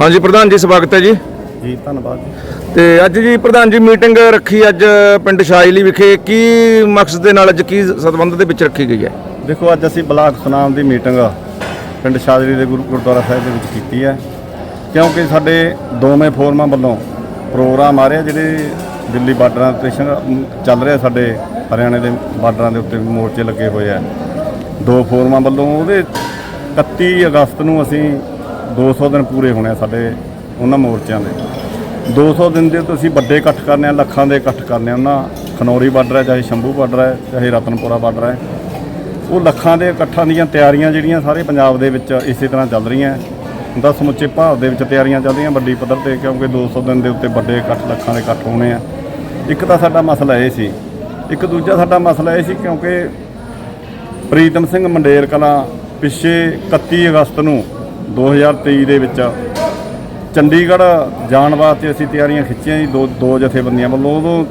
ਹਾਂਜੀ ਪ੍ਰਧਾਨ ਜੀ ਸਵਾਗਤ ਹੈ ਜੀ। ਜੀ ਧੰਨਵਾਦ। ਤੇ ਅੱਜ ਜੀ ਪ੍ਰਧਾਨ ਜੀ ਮੀਟਿੰਗ ਰੱਖੀ ਅੱਜ ਪਿੰਡ ਸ਼ਾਇਲੀ ਵਿਖੇ। ਕੀ ਮਕਸਦ ਦੇ ਨਾਲ ਅੱਜ ਕੀ ਸਬੰਧ ਦੇ ਵਿੱਚ ਰੱਖੀ ਗਈ ਹੈ? ਦੇਖੋ ਅੱਜ ਅਸੀਂ ਬਲਾਕ ਸੁਨਾਮ ਦੀ ਮੀਟਿੰਗ ਪਿੰਡ ਸ਼ਾਦਰੀ ਦੇ ਗੁਰੂ ਗੁਰਦੁਆਰਾ ਸਾਹਿਬ ਦੇ ਵਿੱਚ ਕੀਤੀ ਹੈ। ਕਿਉਂਕਿ ਸਾਡੇ ਦੋਵੇਂ ਫੋਰਮਾਂ ਵੱਲੋਂ ਪ੍ਰੋਗਰਾਮ ਆ ਰਿਹਾ ਜਿਹੜੇ ਦਿੱਲੀ ਬਾਰਡਰਾਂ ਤੇ ਚੱਲ ਰਿਹਾ ਸਾਡੇ ਹਰਿਆਣੇ ਦੇ ਬਾਰਡਰਾਂ ਦੇ ਉੱਤੇ ਮੋਰਚੇ ਲੱਗੇ ਹੋਏ ਆ। ਦੋ ਫੋਰਮਾਂ ਵੱਲੋਂ ਉਹਦੇ 31 ਅਗਸਤ ਨੂੰ ਅਸੀਂ 200 ਦਿਨ ਪੂਰੇ ਹੋਣੇ ਆ ਸਾਡੇ ਉਹਨਾਂ ਮੋਰਚਿਆਂ ਦੇ। 200 ਦਿਨ ਦੇ ਤੋਂ ਅਸੀਂ ਵੱਡੇ ਇਕੱਠ ਕਰਨੇ ਆ, ਲੱਖਾਂ ਦੇ ਇਕੱਠ ਕਰਨੇ ਆ ਉਹਨਾਂ, ਖਨੌਰੀ ਬਾਰਡਰ ਹੈ ਚਾਹੇ ਸ਼ੰਭੂ ਬਾਰਡਰ ਹੈ ਚਾਹੇ ਰਤਨਪੁਰਾ ਬਾਰਡਰ ਹੈ ਉਹ ਲੱਖਾਂ ਦੇ ਇਕੱਠਾਂ ਦੀਆਂ ਤਿਆਰੀਆਂ ਜਿਹੜੀਆਂ ਸਾਰੇ ਪੰਜਾਬ ਦੇ ਵਿੱਚ ਇਸੇ ਤਰ੍ਹਾਂ ਚੱਲ ਰਹੀਆਂ। ਦਾ ਸਮੁੱਚੇ ਭਾਰਤ ਦੇ ਵਿੱਚ ਤਿਆਰੀਆਂ ਚੱਲ ਰਹੀਆਂ ਵੱਡੀ ਪੱਧਰ ਤੇ, ਕਿਉਂਕਿ 200 ਦਿਨ ਦੇ ਉੱਤੇ ਵੱਡੇ ਇਕੱਠ, ਲੱਖਾਂ ਦੇ ਇਕੱਠ ਹੋਣੇ ਆ। ਇੱਕ ਤਾਂ ਸਾਡਾ ਮਸਲਾ ਇਹ ਸੀ। ਇੱਕ ਦੂਜਾ ਸਾਡਾ ਮਸਲਾ ਇਹ ਸੀ ਕਿਉਂਕਿ ਪ੍ਰੀਤਮ ਸਿੰਘ ਮੰਡੇਰ ਕਲਾਂ ਪਿੱਛੇ 31 ਅਗਸਤ ਨੂੰ 2023 ਦੇ ਵਿੱਚ ਚੰਡੀਗੜ੍ਹ ਜਾਣ ਵਾਸਤੇ ਅਸੀਂ ਤਿਆਰੀਆਂ ਖਿੱਚੀਆਂ ਜੀ, ਦੋ ਦੋ ਜਥੇਬੰਦੀਆਂ ਵੱਲੋਂ। ਉਦੋਂ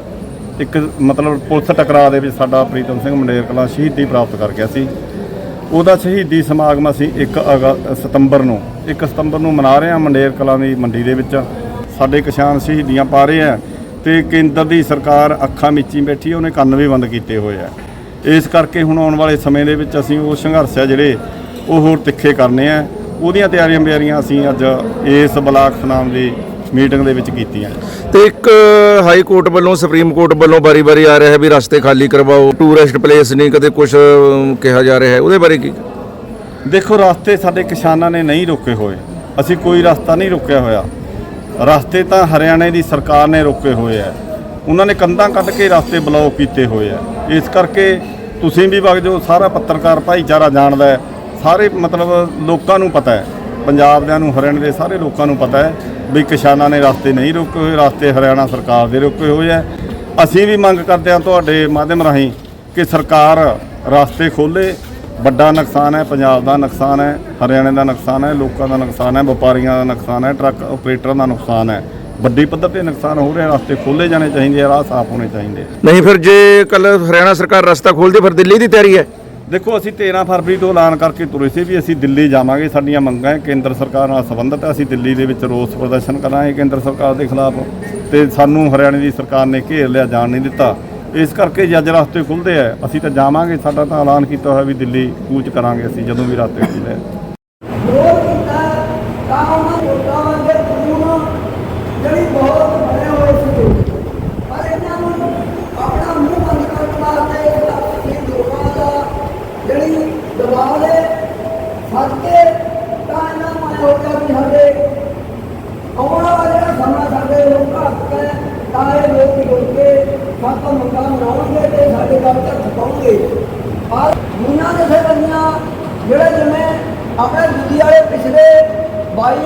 ਇੱਕ ਮਤਲਬ ਪੁਲਿਸ ਟਕਰਾਅ ਦੇ ਵਿੱਚ ਸਾਡਾ ਪ੍ਰੀਤਮ ਸਿੰਘ ਮੰਡੇਰ ਕਲਾਂ ਸ਼ਹੀਦੀ ਪ੍ਰਾਪਤ ਕਰ ਗਿਆ ਸੀ। ਉਹਦਾ ਸ਼ਹੀਦੀ ਸਮਾਗਮ ਅਸੀਂ 1 ਅਗਸਤ ਸਤੰਬਰ ਨੂੰ 1 ਸਤੰਬਰ ਨੂੰ ਮਨਾ ਰਹੇ ਹਾਂ ਮੰਡੇਰ ਕਲਾਂ ਦੀ ਮੰਡੀ ਦੇ ਵਿੱਚ। ਸਾਡੇ ਕਿਸਾਨ ਸ਼ਹੀਦੀਆਂ ਪਾ ਰਹੇ ਆ ਤੇ ਕੇਂਦਰ ਦੀ ਸਰਕਾਰ ਅੱਖਾਂ ਮੀਚੀ ਬੈਠੀ ਉਹਨੇ ਕੰਨ ਵੀ ਬੰਦ ਕੀਤੇ ਹੋਏ ਆ ਇਸ ਕਰਕੇ ਹੁਣ ਆਉਣ ਵਾਲੇ ਸਮੇਂ ਦੇ ਵਿੱਚ ਅਸੀਂ ਉਹ ਸੰਘਰਸ਼ ਆ ਜਿਹੜੇ ਉਹ ਹੋਰ ਤਿੱਖੇ ਕਰਨੇ ਆ ਉਹਦੀਆਂ ਤਿਆਰੀਆਂ ਬਿਆਰੀਆਂ ਅਸੀਂ ਅੱਜ ਇਸ ਬਲਾਕ ਸੁਨਾਮ ਦੀ ਮੀਟਿੰਗ ਦੇ ਵਿੱਚ ਕੀਤੀਆਂ। ਤੇ ਇੱਕ ਹਾਈ ਕੋਰਟ ਵੱਲੋਂ ਸੁਪਰੀਮ ਕੋਰਟ ਵੱਲੋਂ ਬਾਰੀ-ਬਾਰੀ ਆ ਰਿਹਾ ਹੈ ਵੀ ਰਸਤੇ ਖਾਲੀ ਕਰਵਾਓ। ਟੂਰਿਸਟ ਪਲੇਸ ਨਹੀਂ ਕਦੇ ਕੁਝ ਕਿਹਾ ਜਾ ਰਿਹਾ ਹੈ। ਉਹਦੇ ਬਾਰੇ ਕੀ? ਦੇਖੋ ਰਸਤੇ ਸਾਡੇ ਕਿਸਾਨਾਂ ਨੇ ਨਹੀਂ ਰੋਕੇ ਹੋਏ। ਅਸੀਂ ਕੋਈ ਰਸਤਾ ਨਹੀਂ ਰੋਕਿਆ ਹੋਇਆ। ਰਸਤੇ ਤਾਂ ਹਰਿਆਣੇ ਦੀ ਸਰਕਾਰ ਨੇ ਰੋਕੇ ਹੋਏ ਆ। ਉਹਨਾਂ ਨੇ ਕੰਧਾਂ ਕੱਢ ਕੇ ਰਸਤੇ ਬਲੌਕ ਕੀਤੇ ਹੋਏ ਆ। ਇਸ ਕਰਕੇ ਤੁਸੀਂ ਵੀ ਵਗ ਜਾਓ ਸਾਰਾ ਪੱਤਰਕਾਰ ਭਾਈਚਾਰਾ ਜਾਣਦਾ ਹੈ। ਸਾਰੇ ਮਤਲਬ ਲੋਕਾਂ ਨੂੰ ਪਤਾ ਹੈ। ਪੰਜਾਬ ਦਿਆਂ ਨੂੰ, ਹਰਿਆਣੇ ਦੇ ਸਾਰੇ ਲੋਕਾਂ ਨੂੰ ਪਤਾ ਹੈ ਵੀ ਕਿਸਾਨਾਂ ਨੇ ਰਸਤੇ ਨਹੀਂ ਰੋਕੇ ਹੋਏ, ਰਸਤੇ ਹਰਿਆਣਾ ਸਰਕਾਰ ਦੇ ਰੋਕੇ ਹੋਏ ਹੈ। ਅਸੀਂ ਵੀ ਮੰਗ ਕਰਦੇ ਹਾਂ ਤੁਹਾਡੇ ਮਾਧਿਅਮ ਰਾਹੀਂ ਕਿ ਸਰਕਾਰ ਰਸਤੇ ਖੋਲੇ ਵੱਡਾ ਨੁਕਸਾਨ ਹੈ, ਪੰਜਾਬ ਦਾ ਨੁਕਸਾਨ ਹੈ, ਹਰਿਆਣੇ ਦਾ ਨੁਕਸਾਨ ਹੈ, ਲੋਕਾਂ ਦਾ ਨੁਕਸਾਨ ਹੈ, ਵਪਾਰੀਆਂ ਦਾ ਨੁਕਸਾਨ ਹੈ, ਟਰੱਕ ਆਪਰੇਟਰਾਂ ਦਾ ਨੁਕਸਾਨ ਹੈ। ਵੱਡੀ ਪੱਧਰ ਤੇ ਨੁਕਸਾਨ ਹੋ ਰਿਹਾ, ਰਸਤੇ ਖੋਲੇ ਜਾਣੇ ਚਾਹੀਦੇ ਆ, ਰਾਹ ਸਾਫ਼ ਹੋਣੇ ਚਾਹੀਦੇ ਨਹੀਂ, ਫਿਰ ਜੇ ਕੱਲ ਹਰਿਆਣਾ ਸਰਕਾਰ ਰਸਤਾ ਖੋਲਦੀ ਫਿਰ ਦਿੱਲੀ ਦੀ ਤਿਆਰੀ ਹੈ। ਦੇਖੋ, ਅਸੀਂ 13 ਫਰਵਰੀ ਤੋਂ ਐਲਾਨ ਕਰਕੇ ਤੁਰੇ ਸੀ ਵੀ ਅਸੀਂ ਦਿੱਲੀ ਜਾਵਾਂਗੇ, ਸਾਡੀਆਂ ਮੰਗਾਂ ਕੇਂਦਰ ਸਰਕਾਰ ਨਾਲ ਸੰਬੰਧਿਤ ਹੈ, ਅਸੀਂ ਦਿੱਲੀ ਦੇ ਵਿੱਚ ਰੋਸ ਪ੍ਰਦਰਸ਼ਨ ਕਰਾਂਗੇ ਕੇਂਦਰ ਸਰਕਾਰ ਦੇ ਖਿਲਾਫ। ਤੇ ਸਾਨੂੰ ਹਰਿਆਣੇ ਦੀ ਸਰਕਾਰ ਨੇ ਘੇਰ ਲਿਆ, ਜਾਣ ਨਹੀਂ ਦਿੱਤਾ। ਇਸ ਕਰਕੇ ਜੇ ਅੱਜ ਰਸਤੇ ਖੁੱਲਦੇ ਆ ਅਸੀਂ ਤਾਂ ਜਾਵਾਂਗੇ, ਸਾਡਾ ਤਾਂ ਐਲਾਨ ਕੀਤਾ ਹੋਇਆ ਵੀ ਦਿੱਲੀ ਕੂਚ ਕਰਾਂਗੇ ਅਸੀਂ, ਜਦੋਂ ਵੀ ਰਸਤੇ ਖੁੱਲ੍ਹੇ ਆ ਦਬਾ ਜਿਹੜਾ ਸਮਾਂ ਸਾਡੇ ਲੋਕ ਹੱਕ ਹੈ, ਤਾਂ ਇਹ ਲੋਕ ਜੁੜ ਕੇ ਫਾਕਾ ਮਨਾਉਣਗੇ ਤੇ ਸਾਡੇ ਗੱਲ ਤੱਕ ਪਹੁੰਚਣਗੇ ਔਰ ਦੁਨੀਆ ਦੇ ਬੰਦੀਆਂ ਜਿਹੜੇ ਜਿਵੇਂ ਆਪਣੇ ਦੁਨੀਆ ਵਾਲੇ ਪਿਛਲੇ 22